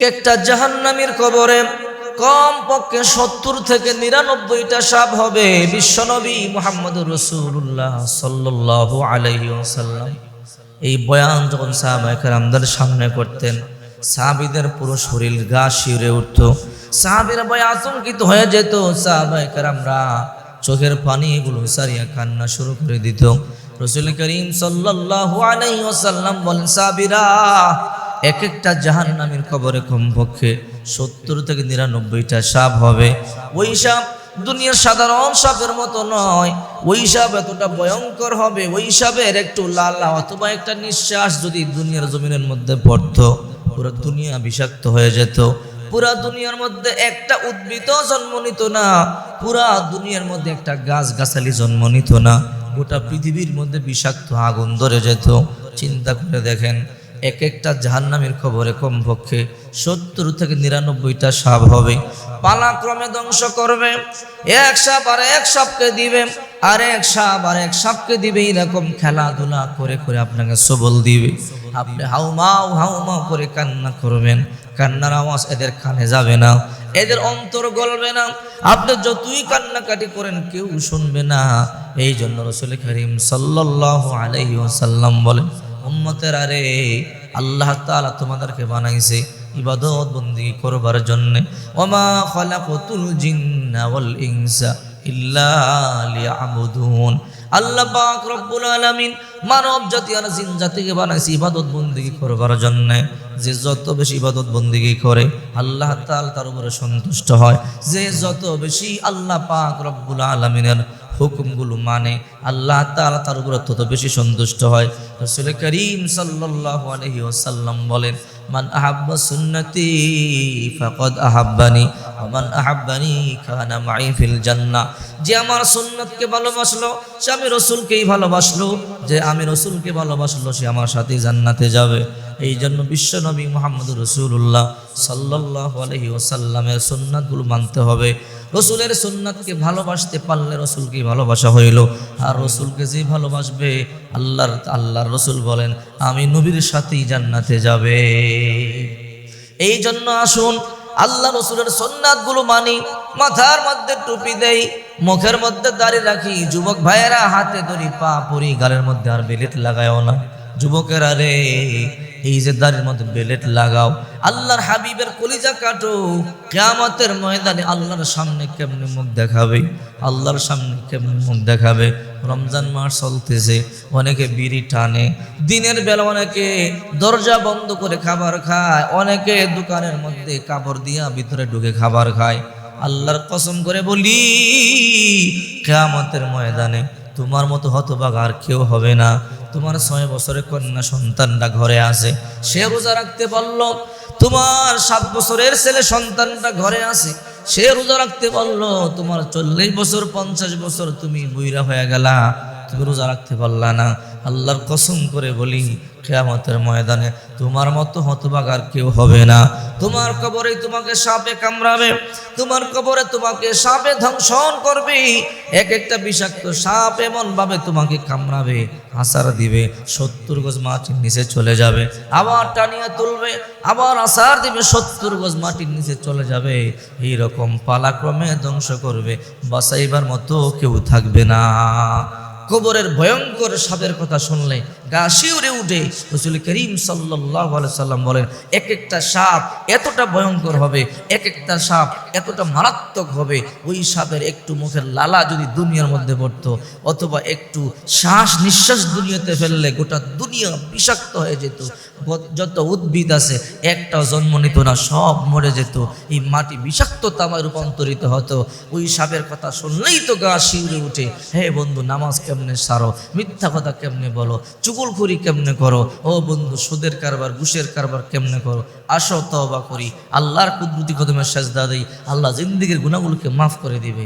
একটা জাহান্নামীর কবরে কম পক্ষে সত্তর থেকে নিরানব্বইটা সাপ হবে। বিশ্বনবী মোহাম্মদ রসুল্লাহ সাল্লাহ আলহি ওসাল্লাম এই বয়ান যখন সাহাবাহিকের আমাদের সামনে করতেন, সাহাবিদের পুরো শরীর গা শিউরে উঠত। সাহাবির ভয় আতঙ্কিত হয়ে যেত। সাহাবাহিকের আমরা চোখের পানিগুলো সারিয়া কান্না শুরু করে দিত। রসুল করিম সাল্লাহ আলাইহি ওসাল্লাম বলেন সাবিরা এক একটা জাহান নামের কবরে কমপক্ষে সত্তর থেকে নিরানব্বইটা সাপ হবে। ওই সাপ দুনিয়ার সাধারণ সাপের মতো নয়। ওই সাপ এতটা ভয়ঙ্কর হবে, ওই সাপের একটু লালা অথবা একটা নিঃশ্বাস যদি দুনিয়ার জমিনের মধ্যে পড়তো, পুরো দুনিয়া বিষাক্ত হয়ে যেত। পুরা দুনিয়ার মধ্যে একটা উদ্ভিদ জন্ম নিত না। পুরা দুনিয়ার মধ্যে একটা গাছ গাছালি জন্ম নিত না। গোটা পৃথিবীর মধ্যে বিষাক্ত আগুন ধরে যেত। চিন্তা করে দেখেন এক একটা জাহান্নামের খবরে কমপক্ষে সত্তর থেকে নিরানব্বইটা সাপ হবে। পালাক্রমে ধ্বংস করবে। এক সাপ আর এক সাপকে দিবে। আর এক সাপ আর এক সাপকে দিবে এরকম খেলাধুলা করে করে আপনাকে সবল দিবে। আপনি হাউমাউ হাউমাউ করে কান্না করবেন। কান্নার আওয়াজ এদের কানে যাবে না, এদের অন্তর গলবে না। আপনি যতই কান্নাকাটি করেন কেউ শুনবে না। এই জন্য রসুল করিম সাল্লাহ আলহি ওসাল্লাম বলেন উম্মতের আরে আল্লাহ তাআলা তোমাদেরকে বানাইছে ইবাদত বন্দি করবার জন্য। ওমা খলাকতুল জিন্না ওয়াল ইনসা ইল্লা আল্লাহ আলামিন জাতি জিন জাতিকে বানাইছে ইবাদত বন্দিগি করবার জন্য। যে যত বেশি ইবাদত বন্দিগি করে, আল্লাহ তার উপরে সন্তুষ্ট হয়। যে যত বেশি আল্লাহ পাক রব্বুল আলামিনের হুকুমগুলো মানে আল্লাহ তাআলা তার উপরে তত বেশি সন্তুষ্ট হয়। রাসূল করিম সাল্লাল্লাহু আলাইহি ওয়াসাল্লাম বলেন, মান আহাব্বা সুন্নতি ফাকাদ আহাব্বানি, ওয়া মান আহাব্বানি কানা মাই ফিল জান্না যে আমার সুন্নতকে ভালোবাসলো, সে আমি রসুলকেই ভালোবাসলো, যে আমি রসুলকে ভালোবাসলো, সে আমার সাথে জান্নাতে যাবে। এই জন্য বিশ্বনবী মোহাম্মদ রসুল্লাহ সাল্লাহ আলহি ওসাল্লামের সুন্নাতগুলো মানতে হবে। রসুলের সুন্নাতকে ভালোবাসতে পারলে রসুলকে ভালোবাসা হইল। আর রসুলকে যে ভালোবাসবে, আল্লাহর আল্লাহর রসুল বলেন, আমি নবীর সাথেই জান্নাতে যাবে। এই জন্য আসুন, আল্লাহ রসুলের সন্ন্যাতগুলো মানি, মাথার মধ্যে টুপি দেই, মুখের মধ্যে দাড়ি রাখি, যুবক ভাইয়েরা হাতে ধরি, পা পরি, গালের মধ্যে আর বেলেট লাগায়ও না। যুবকেরা রে এই যে দাড়ির মধ্যে বেলেট লাগাও, আল্লাহর হাবিবের কলিজা কাটো, কেয়ামতের ময়দানে আল্লাহর সামনে কেমনে মুখ দেখাবে? আল্লাহর সামনে কেমনে মুখ দেখাবে? রমজান মাস চলতেছে, অনেকে বিড়ি টানে, দিনের বেলা অনেকে দরজা বন্ধ করে খাবার খায়, অনেকে দোকানের মধ্যে কাপড় দিয়া ভিতরে ঢুকে খাবার খায়। আল্লাহর কসম করে বলি, কেয়ামতের ময়দানে তোমার মতো হতবাগ আর কেউ হবে না। তোমার ছয় বছরের কন্যা সন্তানটা ঘরে আছে। সে রোজা রাখতে পারল, তোমার সাত বছরের ছেলে সন্তানটা ঘরে আছে। সে রোজা রাখতে পারল, তোমার চল্লিশ বছর, পঞ্চাশ বছর তুমি বুইরা হয়ে গেলা। তুমি রোজা রাখতে পারলা না। আল্লাহর কসম করে বলি, কেয়ামতের ময়দানে তোমার মতো হতবাগার কেউ হবে না। তোমার কবরে তোমাকে সাপে কামড়াবে, তোমার কবরে তোমাকে সাপে ধ্বংসন করবে, এক একটা বিষাক্ত সাপ এমন ভাবে তোমাকে কামড়াবে, আসার দিবে, সত্তর গজ মাটির নিচে চলে যাবে, আবার টানিয়ে তুলবে, আবার আসার দিবে, সত্তর গজ মাটির নিচে চলে যাবে এই রকম পালাক্রমে ধ্বংস করবে বাসাইবার মতো কেউ থাকবে না। কবরের ভয়ঙ্কর সাপের কথা শুনলে গা শিউরে উঠে রসুল করিম সাল্লাহ সাল্লাম বলেন এক একটা সাপ এতটা ভয়ঙ্কর হবে এক একটা সাপ এতটা মারাত্মক হবে, ওই সাপের একটু মুখের লালা যদি দুনিয়ার মধ্যে পড়তো, অথবা একটু শ্বাস নিঃশ্বাস দুনিয়াতে ফেললে গোটা দুনিয়া বিষাক্ত হয়ে যেত যত উদ্ভিদ আছে একটা জন্ম নিত না, সব মরে যেত, এই মাটি বিষাক্ত তামায় রূপান্তরিত হতো। ওই সাপের কথা শুনলেই তো গা শিউরে উঠে, হে বন্ধু নামাজ কেমনে সারো? মিথ্যা কথা কেমনে বলো? চুগুলখুরি কেমনে করো? ও বন্ধু, সুদের কারবার, ঘুষের কারবার কেমনে করো? আসো তবা করি। আল্লাহর কুদরতি কদমের সাজদা দেই। আল্লাহ জিন্দিগির গুণাগুলোকে মাফ করে দিবে।